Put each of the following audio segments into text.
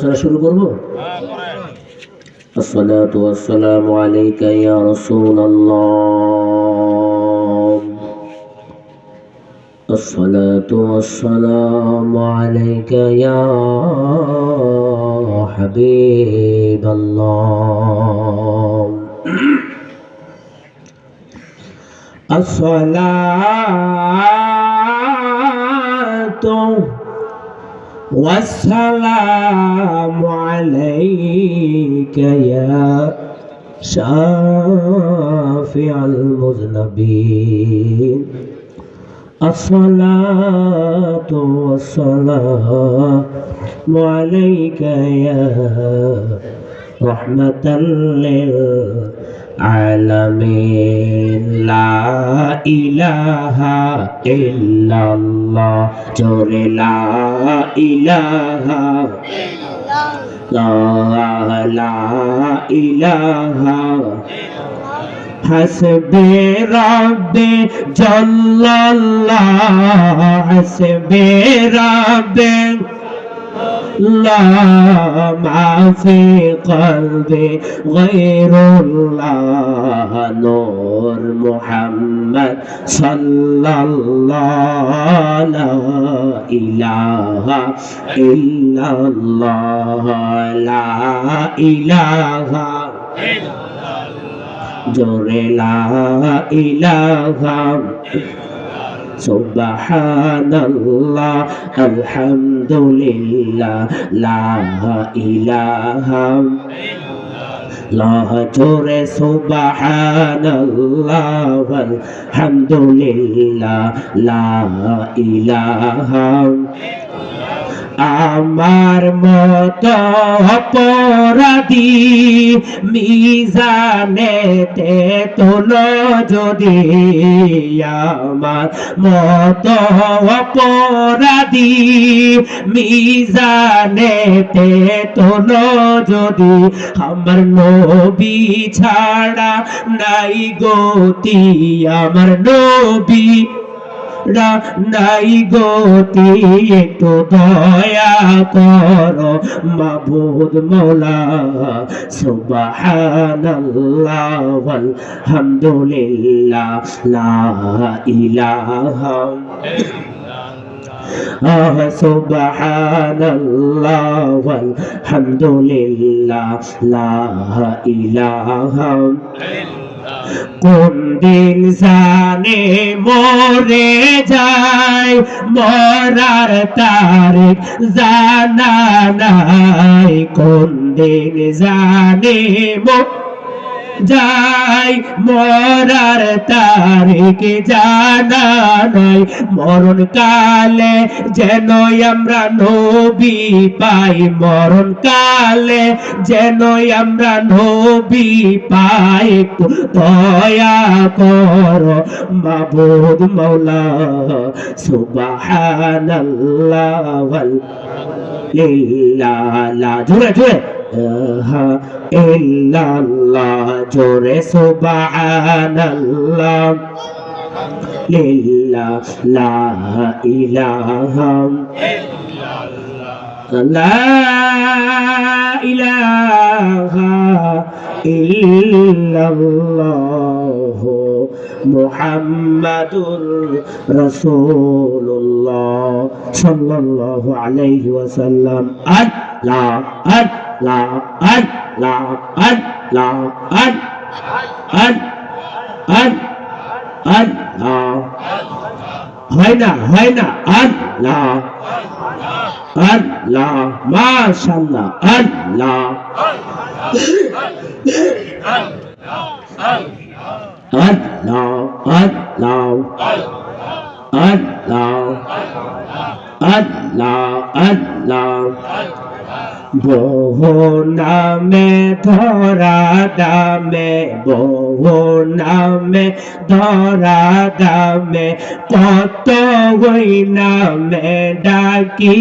আলোচনা শুরু করব الصلاة والسلام عليك يا رسول الله الصلاة والسلام عليك يا حبيب الله الصلاة والسلام عليك يا شافع المذنبين. الصلاة والسلام عليك يا رحمة للعالمين لا إله إلا الله جور لا إله لا لا إله حسبي ربي جل الله حسبي ربي لا ما في قلبي غير الله نور محمد صلى الله لا إله إلا الله لا إله إلا الله جور لا إله সুবহানাল্লাহ আলহামদুলিল্লাহ লা ইলাহা লা জোরে সুবহানাল্লাহ আলহামদুলিল্লাহ লা ইলাহা আমার মত অপরাধী, মিজানেতে তোল যদি আমার মত অপরাধী, মিজানেতে তোল যদি আমার নবী ছাড়া নাই গতি আমার নবী নাই গতি একটু দয়া কর মাবুদ মৌলা সুবহানাল্লাহ আলহামদুলিল্লাহ লা ইলাহা آه سبحان الله والحمد لله لا إله কোন দিন জানে মরে যায় মরার তারিখ জানা নাই। কোন দিন জানে মরে যাই, মরার তারিখ জানা নাই মরণ কালে যেন আমরা নবী পাই মরণ কালে যেন আমরা নবী পাই দয়া কর মাবুদ মৌলা সুবহানাল্লাহ লিল্লাহ। লা জোরে জোরে। ইলাহা ইল্লাল্লাহ জোরে সুবহানাল্লাহ লিল্লাহ লা ইলাহা লা ইলাহা ইল্লাল্লাহ মুহাম্মাদুর রাসূলুল্লাহ সাল্লাল্লাহু আলাইহি ওয়াসাল্লাম আল্লাহ আল্লাহ আল্লাহ আল্লাহ আল্লাহ আল্লাহ হয় না হয় না আল্লাহ আল্লাহ মাশাআল্লাহ আল্লাহ আল্লাহ আল্লাহ আল্লাহ আল্লাহ আল্লাহ বহু নামে ধরা দামে বহু নামে ধরা দামে, কত ওই নামে ডাকি।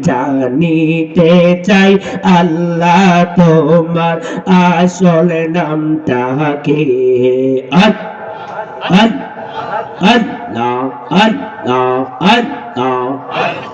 জানিতে চাই আল্লাহ তোমার আসল নামটা কি? আল্লাহ আল্লাহ আল্লাহ আল্লাহ।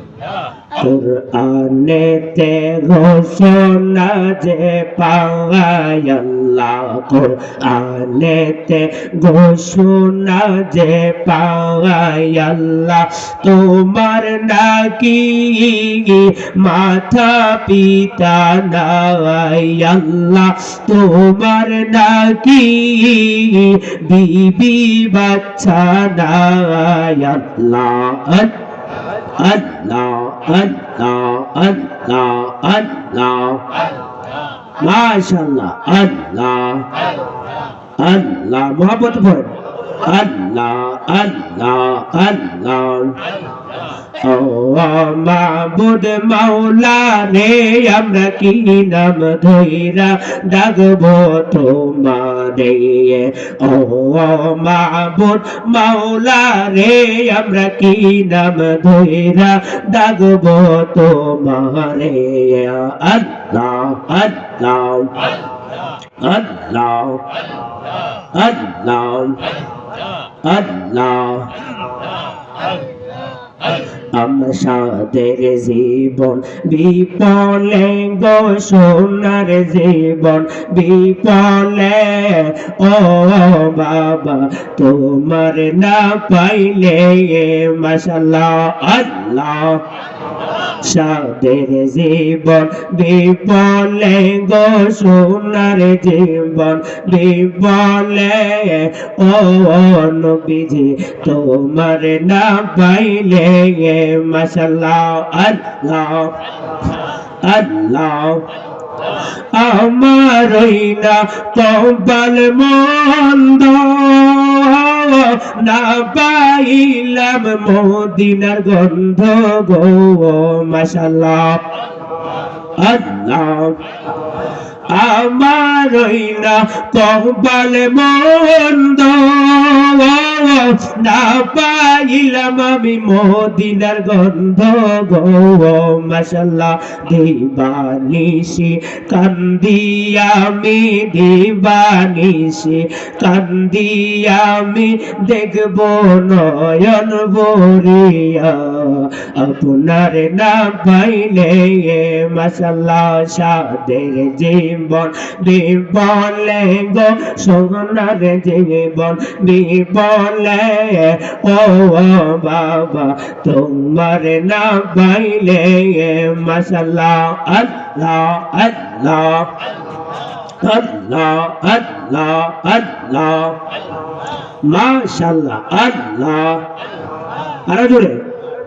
কোরআনেতে ঘোষণা যে পাওয়াই আল্লাহ কোরআনেতে ঘোষণা যে পাওয়াই আল্লাহ তোমার নাকি মাথা পিতা নাই আল্লাহ, তোমার নাকি বিবি বাচ্চা নাই আল্লাহ। আল্লাহ আল্লাহ আল্লাহ আল্লাহ মাশাআল্লাহ আল্লাহ আল্লাহ মোহাম্মত পড়েন আল্লাহ আল্লাহ আল্লাহ মাবুদ মাওলা রে আমরা কি নাম ধইরা ডাকবো তোমারে ও মাবুদ মাওলা রে আমরা কি নাম ধইরা ডাকবো তোমারে আল্লাহ আল্লাহ আল্লাহ আল্লাহ আল্লাহ আমাদের জীবন বিপলে গো সোনার জীবন বিপলে ও বাবা তোমার না পাইলে মশাল্লাহ আল্লাহ। সাদের জীবন বিপলে গো সোনার জীবন বিপলে ও নবীজি তোমার না পাইলে মাশাল্লাহ, আল্লাহ আল্লাহ। আমার না কপাল মন্দ। না পাইলাম মদিনার গন্ধ গো মাশাল্লাহ আল্লাহ। আমার না কপাল মন্দ। না পাইলাম আমি মদিনার গন্ধ গো, মাশাল্লাহ। দিবানিসি কান্দি আমি দিবানিসি আমি। দেখব নয়ন বরিয়া আপনার না পাইলে মাশাল্লাহ সাদের জীবন বিবলে গো সোনার জীবন বিবলে ও বাবা, তোমার না পাইলে মাশাল্লাহ, আল্লাহ আল্লাহ আল্লাহ আল্লাহ আল্লাহ, মাশাল্লাহ, আল্লাহ। আরও জোরে।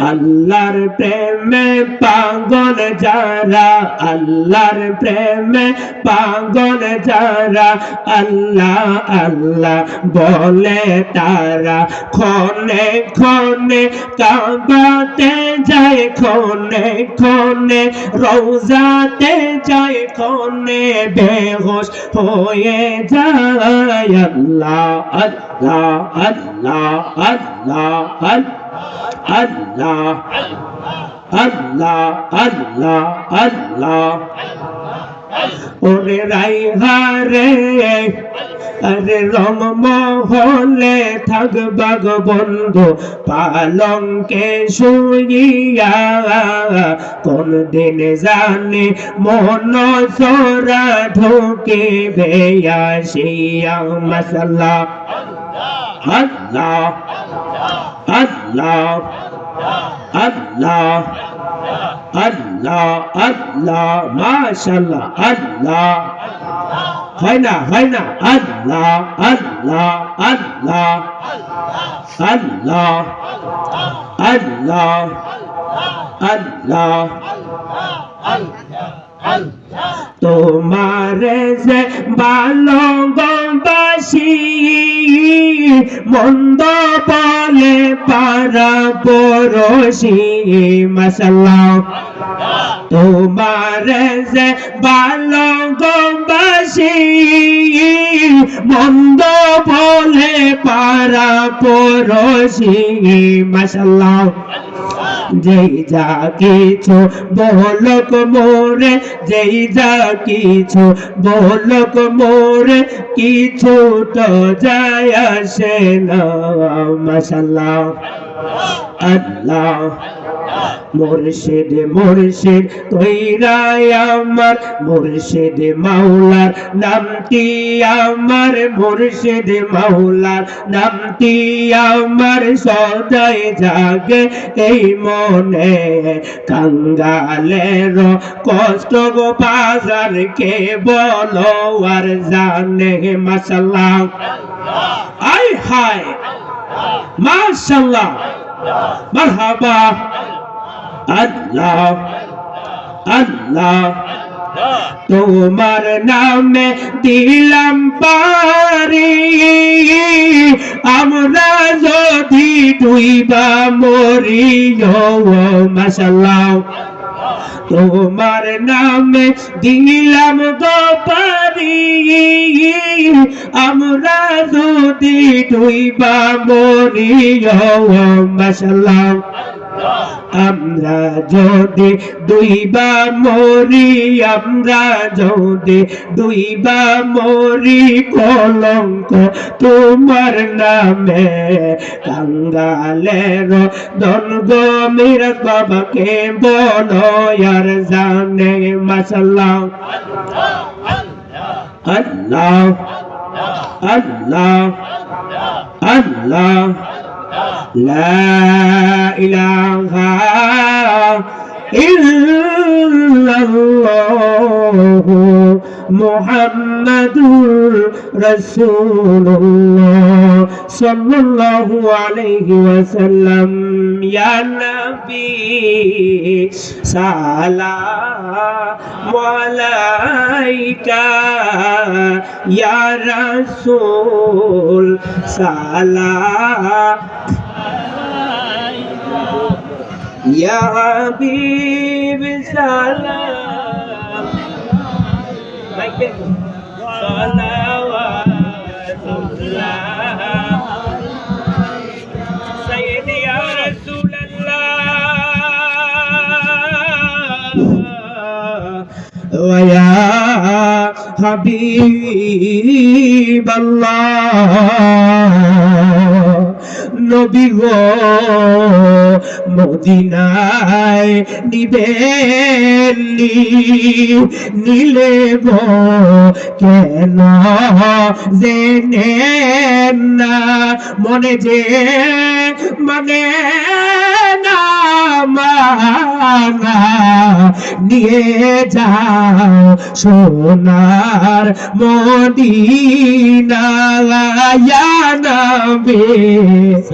আল্লাহর প্রেমে পাগল যারা, আল্লাহর প্রেমে পাগল যারা, আল্লাহ আল্লাহ বলে তারা খনে খনে কাবাতে যায় খনে খনে রোজাতে যায় খনে বেহোশ হয়ে যায়, আল্লাহ আল্লাহ আল্লাহ আল্লাহ আল্লাহ। আল্লাহ আল্লাহ আল্লাহ আল্লাহ। ওরে রাইহারে আরে রং মহলে থাকবা গো বন্ধু, পালঙ্কে শুইয়া কোন দিন জানে মন সরা ঢোকে বেয়াসিয়া মশলা আল্লাহ। আল্লাহ আল্লাহ আল্লাহ আল্লাহ মাশাল্লাহ আল্লাহ হয় না হয় না আল্লাহ আল্লাহ আল্লাহ আল্লাহ আল্লাহ আল্লাহ তোমার যে ভালো গবাসী মন্দ তালে পারা পরশি মশলা তোমার যে বালগম গবাসী মন্দ বলে পারা পড়োশি মশলা যেই যা কিছু বলক মোরে, যেই যা কিছু বলক মোরে, কিছু তো যায় আসে না মাশাল্লাহ আল্লাহ। মুর্শিদ মুর্শিদ কইরাই আমার, মুর্শিদ মাওলার নামটি আমার, মুর্শিদ মাওলার নামটি আমার, সদাই জাগে এই মনে। কাঙ্গালের কষ্ট গো বাজার কে বলো আর জানে মাসাল্লাহ আই হায়, মাশাল্লাহ। মারহাবা। আল্লাহ আল্লাহ। তোমার নামে দিলাম পারি। আমরা যদি ডুইবা মরি মাসাল্লাহ তোমার নামে দিলাম গো পারি। আমরা যদি ডুইবা মরি মাসাল্লাহ আমরা যদি দুইবা মরি, আমরা যদি দুইবা মরি, কলঙ্ক তোমার নামে কাঙ্গালের দনগ মিরাজ বাবাকে বলো আর জানে মাসাল্লাহ আল্লাহ আল্লাহ আল্লাহ। لا إله ইল্লাল্লাহু মুহাম্মাদুর রাসূলুল্লাহ সাল্লাল্লাহু আলাইহি ওয়াসাল্লাম ইয়া নবী সালাম আলাইকা ইয়া রাসূল সালাম يا رسول سلام يا حبيب سلام صلوات الله سيدي يا رسول الله ويا حبيب الله নবী গো, মদিনায় নিবেলি নিলে গো, কেন জেনে না, মনে যে মানে নিয়ে যাও সোনার মদিনা ইয়া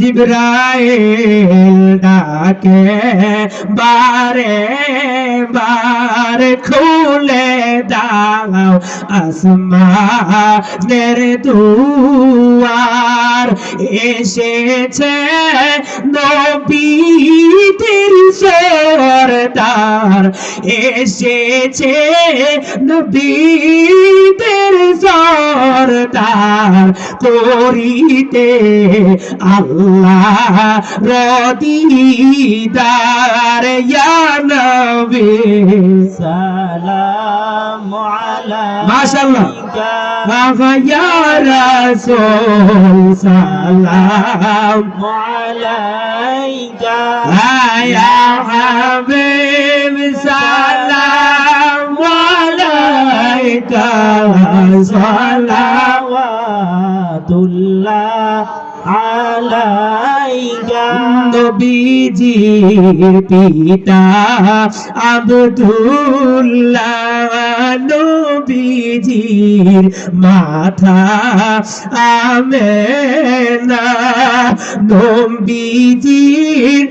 জিব্রাইল ডাকে, বারে বার খুলে দাও আসমানের দুয়ার। এসেছে নবীদের সরদার। এসেছে নবীদের সরদার। করিতে আল্লাহ রদিদার ইয়া নবী সালাম মাশাআল্লাহ বাবা ইয়া রাসূল সালাম আলাইকা ইয়া হাবিব সালাম আলাইকা সালাওয়াতুল্লাহ আলাইকা। নবীজির পিতা আব্দুল্লাহ নবীজির মাথা আমেনা। নবীজির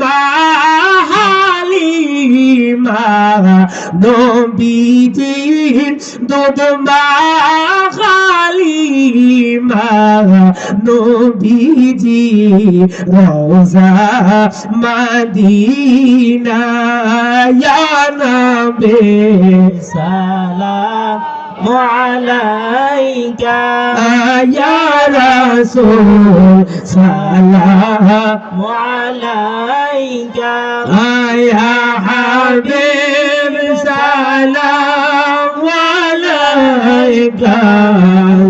মাহাল হালিমা নবীজির দুধ মা। হালিমা নবীজি রোজা মদিনা ইয়া নবী সালাম। السلام عليك يا رسول سلام عليك يا حبيب سلام عليك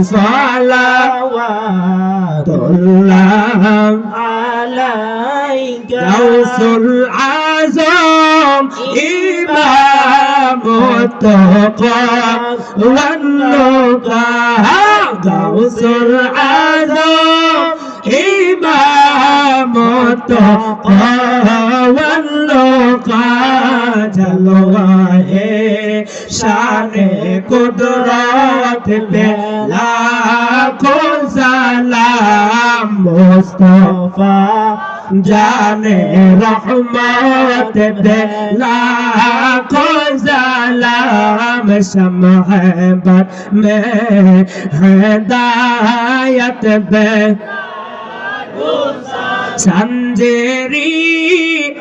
صلوات الله عليك غوث التقى والنقى غوث العظم إمام التقى والنقى جلوه شان قدرات بلا كن سلام مصطفى জানে রহমত দে লাখো জালাম সমহবত মে হদায়ত দে سنجری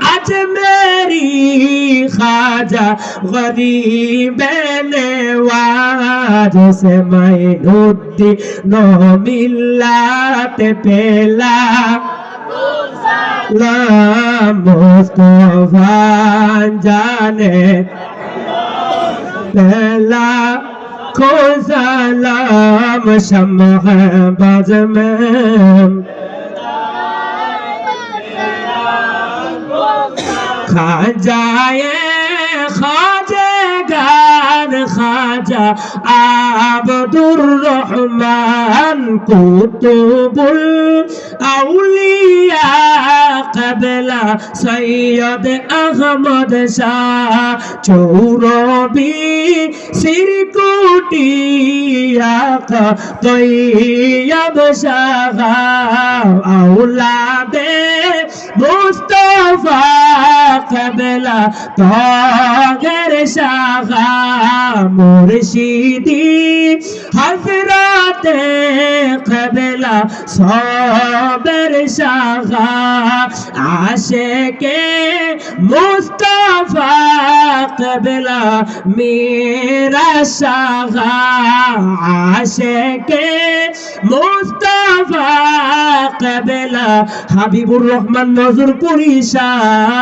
اج میری خواجہ غریب نواز سے میں نوتی نو ملات پہلا Islam Mustafa Anjane Bela Kuzalam Shammah Bazman Khajaye খাজা আবদুর রহমান কুতুবুল আউলিয়া কবলা সৈয়দ আহমদ শাহ চৌরবি সিরকুটি আকা তৈয়ব শাহ আউলাদে মুস্তফা কবলা তগের শাখা মুর্শিদি হজরতে কবলা সবের শাখা আশেকে মুস্তফা কবলা মেরা শাখা আশেকে মুস্তফা কবলা হাবিবুর রহমান নজর করি শাহাদিয়ানে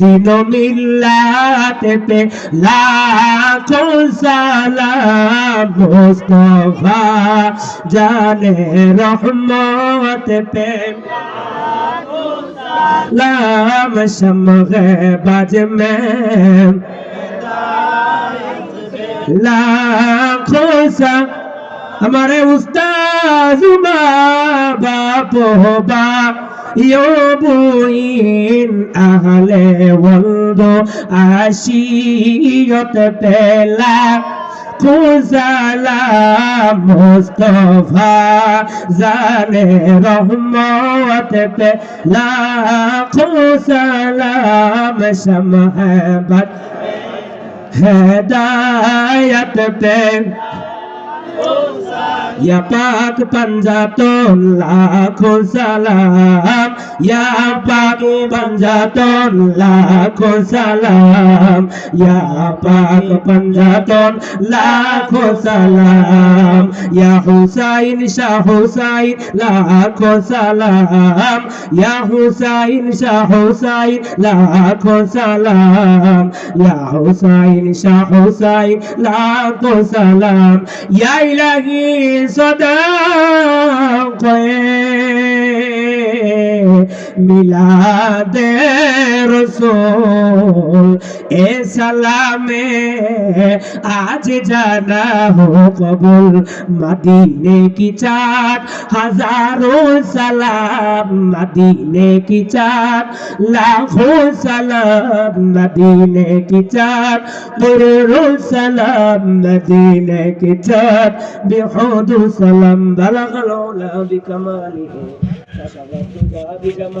দিন মিল্লাতে পে লাখো সালাম মুস্তফা জানে রহমত পে লাম শমগে বাজ মে লাখো সা हमारे उस्ताद زبابا طهبا يوبوين أهل والدو عشية تلا কুজালা মুস্তফা জানে রহমত পে লাখো সালাম সমহবত হেদায়ত পে ইয়া পাক পাঞ্জাতন লাখো সালাম ইয়া পাক পাঞ্জাতন লাখো সালাম ইয়া পাক পাঞ্জাতন লাখো সালাম ইয়া হুসাইন শাহ হুসাইন লাখো সালাম ইয়া হুসাইন শাহ হুসাইন লাখো সালাম ইয়া হুসাইন শাহ হুসাইন লাখো সালাম ইয়া ilahi sadaqai মিলাদে রসুল, এ সালামে আজ জানা হো কবুল। মদিনে কি চাঁদ? হাজারো সালাম মদিনে কি চাঁদ? লাখো সালাম মদিনে কি চাঁদ? পুরো সালাম মদিনে কি চাঁদ? বেহদু সালাম বালাগাল বিকমালিহি। সালাম بجمال